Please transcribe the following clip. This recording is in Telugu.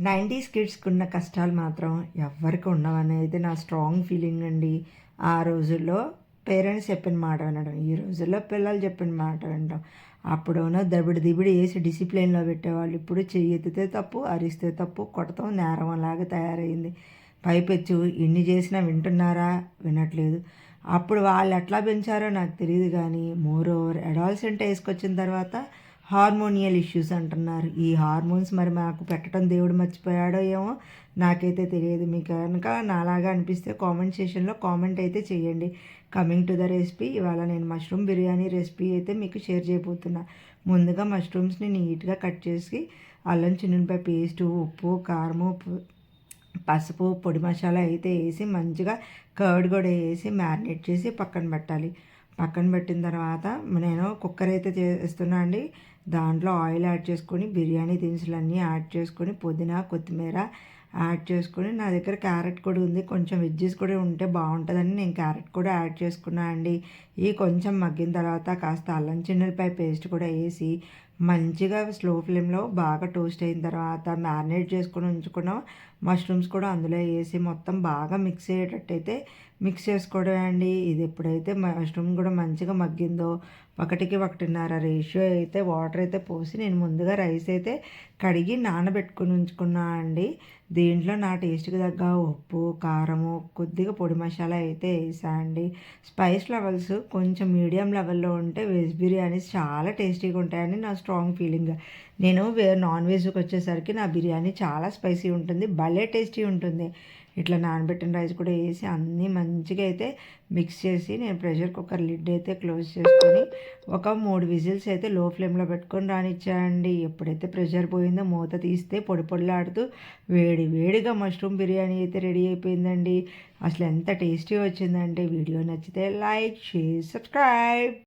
నైంటీస్ కిడ్స్కి ఉన్న కష్టాలు మాత్రం ఎవ్వరికి ఉండవనేది నా స్ట్రాంగ్ ఫీలింగ్ అండి. ఆ రోజుల్లో పేరెంట్స్ చెప్పిన మాట వినడం ఈ రోజుల్లో పిల్లలు చెప్పిన మాట వినడం. అప్పుడునో దబిడి దిబిడి వేసి డిసిప్లిన్లో పెట్టేవాళ్ళు. ఇప్పుడు చెయ్యి ఎత్తితే తప్పు అరిస్తే తప్పు కొడతాం నేరంలాగా తయారైంది. పైపెచ్చు ఎన్ని చేసినా వింటున్నారా? వినట్లేదు. అప్పుడు వాళ్ళు ఎట్లా పెంచారో నాకు తెలియదు కానీ మోర్ ఓవర్ అడాల్సెంట్ వేసుకొచ్చిన తర్వాత హార్మోనియల్ ఇష్యూస్ అంటున్నారు. ఈ హార్మోన్స్ మరి మాకు పెట్టడం దేవుడు మర్చిపోయాడో ఏమో నాకైతే తెలియదు. మీకు కనుక నాలాగా అనిపిస్తే కామెంట్ సెషన్లో కామెంట్ అయితే చేయండి. కమింగ్ టు ద రెసిపీ ఇవాళ నేను మష్రూమ్ బిర్యానీ రెసిపీ అయితే మీకు షేర్ చేయబోతున్నా. ముందుగా మష్రూమ్స్ని నీట్గా కట్ చేసి అల్లం చిన్నపై పేస్టు ఉప్పు కారము పసుపు పొడి మసాలా అయితే వేసి మంచిగా కర్డ్ కూడా వేసి మ్యారినేట్ చేసి పక్కన పెట్టాలి. పక్కన పెట్టిన తర్వాత నేను కుక్కర్ అయితే చేస్తున్నా అండి. దాంట్లో ఆయిల్ యాడ్ చేసుకొని బిర్యానీ దినుసులన్నీ యాడ్ చేసుకొని పుదీనా కొత్తిమీర యాడ్ చేసుకొని నా దగ్గర క్యారెట్ కూడా ఉంది. కొంచెం వెజ్జెస్ కూడా ఉంటే బాగుంటుందని నేను క్యారెట్ కూడా యాడ్ చేసుకున్నా అండి. ఈ కొంచెం మగ్గిన తర్వాత కాస్త అల్లం చిన్నపాయ పేస్ట్ కూడా వేసి మంచిగా స్లో ఫ్లేమ్లో బాగా టోస్ట్ అయిన తర్వాత మ్యారినేట్ చేసుకుని ఉంచుకున్న మష్రూమ్స్ కూడా అందులో వేసి మొత్తం బాగా మిక్స్ అయ్యేటట్టయితే మిక్స్ చేసుకోవడం అండి. ఇది ఎప్పుడైతే మష్రూమ్ కూడా మంచిగా మగ్గిందో ఒకటికి ఒకటిన్నర రేషియో అయితే వాటర్ అయితే పోసి నేను ముందుగా రైస్ అయితే కడిగి నానబెట్టుకుని ఉంచుకున్నా అండి. దీంట్లో నా టేస్ట్కి తగ్గ ఉప్పు కారము కొద్దిగా పొడి మసాలా అయితే వేసా అండి. స్పైస్ లెవెల్స్ కొంచెం మీడియం లెవెల్లో ఉంటే వెజ్ బిర్యానీస్ చాలా టేస్టీగా ఉంటాయని నా స్ట్రాంగ్ ఫీలింగ్. నేను నాన్ వెజ్కి వచ్చేసరికి నా బిర్యానీ చాలా స్పైసీ ఉంటుంది భలే టేస్టీ ఉంటుంది. ఇట్లా నానబెట్టిన రైస్ కూడా వేసి అన్నీ మంచిగా అయితే మిక్స్ చేసి నేను ప్రెషర్ కుక్కర్ లిడ్ అయితే క్లోజ్ చేసుకొని ఒక మూడు విజిల్స్ అయితే లో ఫ్లేమ్లో పెట్టుకొని రానిచ్చాయండి ఎప్పుడైతే ప్రెషర్ పోయిందో మూత తీస్తే పొడి పొడిలాడుతూ వేడి వేడిగా మష్రూమ్ బిర్యానీ అయితే రెడీ అయిపోయిందండి. అసలు ఎంత టేస్టీ వచ్చిందంటే వీడియో నచ్చితే లైక్ షేర్ సబ్స్క్రైబ్